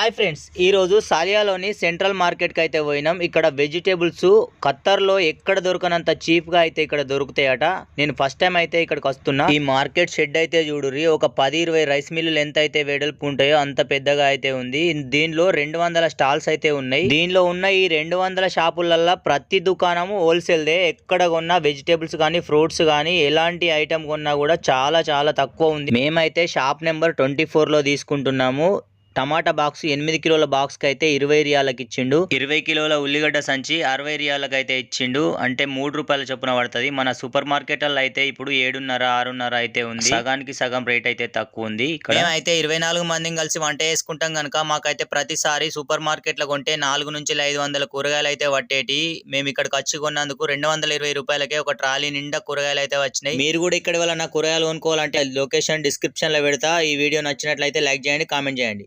Hi friends ఈ రోజు సాలియాలోని central మార్కెట్కి అయితే పోయినాం. ఇక్కడ వెజిటేబుల్స్ ఖత్తర్లో ఎక్కడ దొరకనంత చీప్గా అయితే ఇక్కడ దొరుకుతాయట. నేను ఫస్ట్ టైం అయితే ఇక్కడికి వస్తున్నా. ఈ మార్కెట్ షెడ్ అయితే చూడుర్రి ఒక పది ఇరవై రైస్ మిల్లులు ఎంత అయితే వెడల్పు ఉంటాయో అంత పెద్దగా అయితే ఉంది. దీనిలో రెండు వందల స్టాల్స్ అయితే ఉన్నాయి. దీనిలో ఉన్న ఈ రెండు వందల షాపులల్లో ప్రతి దుకాణము హోల్సేల్ దే ఎక్కడ కొన్నా వెజిటేబుల్స్ కానీ ఫ్రూట్స్ కానీ ఎలాంటి ఐటమ్ కొన్నా కూడా చాలా చాలా తక్కువ ఉంది. మేమైతే షాప్ నెంబర్ ట్వంటీ ఫోర్లో తీసుకుంటున్నాము. టమాటా బాక్స్ ఎనిమిది కిలోల బాక్స్కి అయితే ఇరవై రియాలకు ఇచ్చిండు. ఇరవై కిలోల ఉల్లిగడ్డ సంచి అరవై రియాలకు అయితే ఇచ్చిండు. అంటే మూడు రూపాయల చొప్పున పడుతుంది. మన సూపర్ మార్కెట్లలో అయితే ఇప్పుడు ఏడున్నర ఆరున్నర అయితే ఉంది. సగానికి సగం రేట్ అయితే తక్కువ ఉంది ఇక్కడ. అయితే ఇరవై నాలుగు మందిని కలిసి వంట వేసుకుంటాం కనుక మాకైతే ప్రతిసారి సూపర్ మార్కెట్లో కొంటే నాలుగు నుంచి ఐదు వందల కూరగాయలు అయితే పట్టేటి. మేము ఇక్కడికి వచ్చి కొన్నందుకు రెండు వందల ఇరవై రూపాయలకే ఒక ట్రాలీ నిండా కూరగాయలు అయితే వచ్చినాయి. మీరు కూడా ఇక్కడ వల్ల కూరగాయలు కొనుక్కోవాలంటే లొకేషన్ డిస్క్రిప్షన్లో పెడతా. ఈ వీడియో నచ్చినట్లయితే లైక్ చేయండి కామెంట్ చేయండి.